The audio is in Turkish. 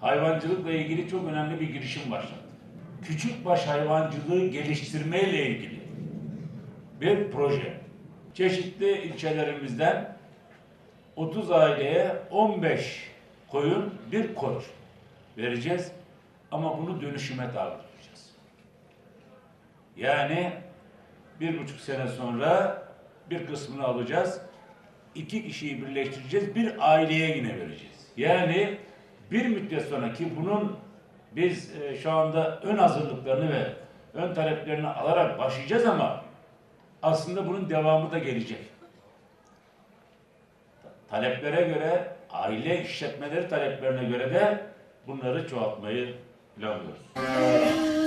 hayvancılıkla ilgili çok önemli bir girişim başlattı. Küçükbaş hayvancılığı geliştirme ile ilgili bir proje. Çeşitli ilçelerimizden 30 aileye 15 koyun, bir koç vereceğiz. Ama bunu dönüşüme tabi tutacağız. Yani bir buçuk sene sonra bir kısmını alacağız. iki kişiyi birleştireceğiz. Bir aileye yine vereceğiz. Yani bir müddet sonra ki bunun biz e, şu anda ön hazırlıklarını ve ön taleplerini alarak başlayacağız ama aslında bunun devamı da gelecek. Taleplere göre, aile işletmeleri taleplerine göre de bunları çoğaltmayı planlıyoruz.